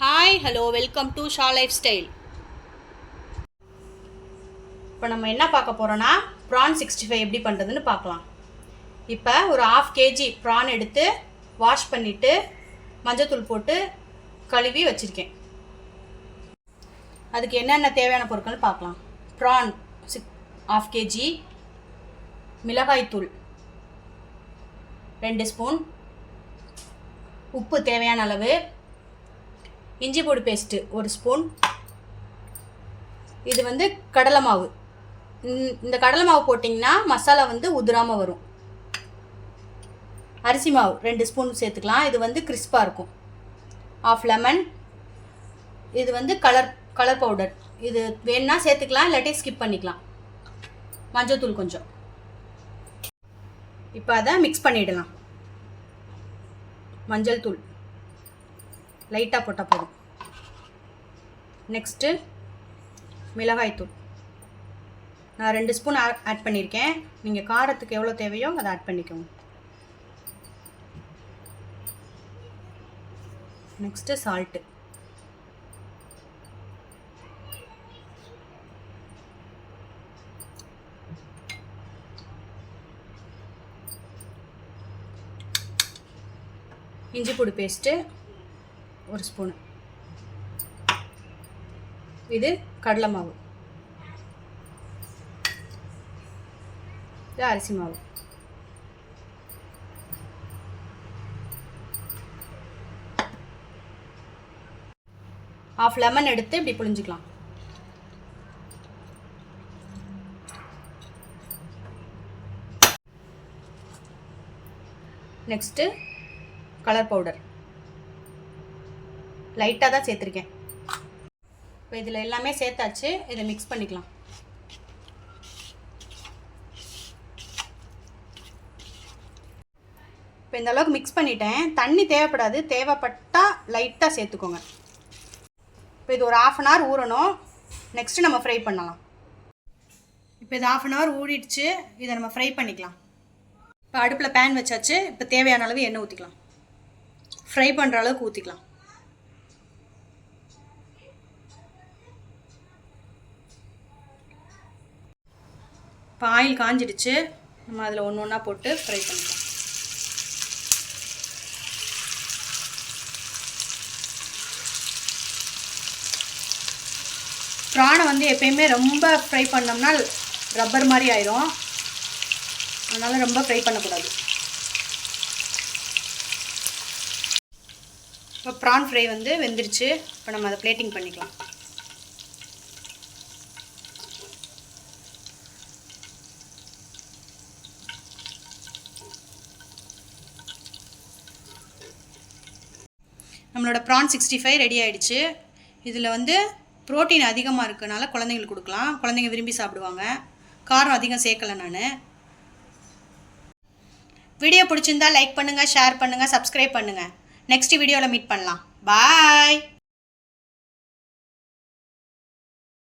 Hi hello welcome to Sha lifestyle இப்போ நம்ம என்ன பார்க்க போகிறோன்னா ப்ரான் சிக்ஸ்டி ஃபைவ் எப்படி பண்ணுறதுன்னு பார்க்கலாம். இப்போ ஒரு ஆஃப் கேஜி ப்ரான் எடுத்து வாஷ் பண்ணிவிட்டு மஞ்சத்தூள் போட்டு கழுவி வச்சுருக்கேன். அதுக்கு என்னென்ன தேவையான பொருட்கள் பார்க்கலாம். ப்ரான் சிக் ஆஃப் கேஜி மிளகாய்த்தூள் ரெண்டு ஸ்பூன் உப்பு தேவையான அளவு இஞ்சி பூடு பேஸ்ட்டு ஒரு ஸ்பூன் இது வந்து கடலை மாவு. இந்த- கடலை மாவு போட்டிங்கன்னா மசாலா வந்து உதிராமல் வரும். அரிசி மாவு ரெண்டு ஸ்பூன் சேர்த்துக்கலாம். இது வந்து கிறிஸ்பாக இருக்கும். ஆஃப் லெமன் இது வந்து கலர் கலர் பவுடர் இது வேணுன்னா சேர்த்துக்கலாம் இல்லாட்டி ஸ்கிப் பண்ணிக்கலாம். மஞ்சள்தூள் கொஞ்சம். இப்போ அதை மிக்ஸ் பண்ணிடலாம். மஞ்சள் தூள். லைட்டாக போட்டால் போதும். நெக்ஸ்ட்டு மிளகாய்த்தூள். நான் ரெண்டு ஸ்பூன் ஆட் பண்ணியிருக்கேன் நீங்கள் காரத்துக்கு எவ்வளோ தேவையோ அதை ஆட் பண்ணிக்கோங்க. நெக்ஸ்ட்டு சால்ட்டு இஞ்சி பூடு பேஸ்ட்டு ஒரு ஸ்பூனு. இது கடலை மாவு. இது அரிசி மாவு. ஆஃப் லெமன் எடுத்து இப்படி புழிஞ்சிக்கலாம். நெக்ஸ்ட்டு கலர் பவுடர் லைட்டாக தான் சேர்த்துருக்கேன். இப்போ இதில் எல்லாமே சேர்த்தாச்சு. இதை மிக்ஸ் பண்ணிக்கலாம். இப்போ இந்த அளவுக்கு மிக்ஸ் பண்ணிட்டேன். தண்ணி தேவைப்படாது. தேவைப்பட்டால் லைட்டாக சேர்த்துக்கோங்க. இப்போ இது ஒரு ஆஃப் அன் ஹவர் ஊறணும். நெக்ஸ்ட்டு நம்ம ஃப்ரை பண்ணலாம். இப்போ இது ஆஃப் அன் ஹவர் ஊறிடுச்சு. இதை நம்ம ஃப்ரை பண்ணிக்கலாம். இப்போ அடுப்பில் பேன் வச்சாச்சு. இப்போ தேவையான அளவு எண்ணெய் ஊற்றிக்கலாம் ஃப்ரை பண்ணுற அளவுக்கு ஊற்றிக்கலாம் இப்போ ஆயில் காஞ்சிடுச்சு. நம்ம அதில் ஒன்று ஒன்றா போட்டு ஃப்ரை பண்ணிக்கலாம். ப்ரானை வந்து எப்பயுமே ரொம்ப ஃப்ரை பண்ணோம்னா ரப்பர் மாதிரி ஆயிரும். அதனால் ரொம்ப ஃப்ரை பண்ணக்கூடாது. இப்போ ப்ரான் ஃப்ரை வந்து வெந்துருச்சு. இப்போ நம்ம அதை பிளேட்டிங் பண்ணிக்கலாம். நம்மளோட ப்ரான் சிக்ஸ்டி ஃபைவ் ரெடி ஆகிடுச்சு இதில் வந்து புரோட்டீன் அதிகமாக இருக்கனால குழந்தைங்களுக்கு கொடுக்கலாம். குழந்தைங்க விரும்பி சாப்பிடுவாங்க. காரம் அதிகம் சேர்க்கலை நான். வீடியோ பிடிச்சிருந்தா லைக் பண்ணுங்கள் ஷேர் பண்ணுங்கள் சப்ஸ்கிரைப் பண்ணுங்கள் நெக்ஸ்ட் வீடியோவில் மீட் பண்ணலாம். பாய்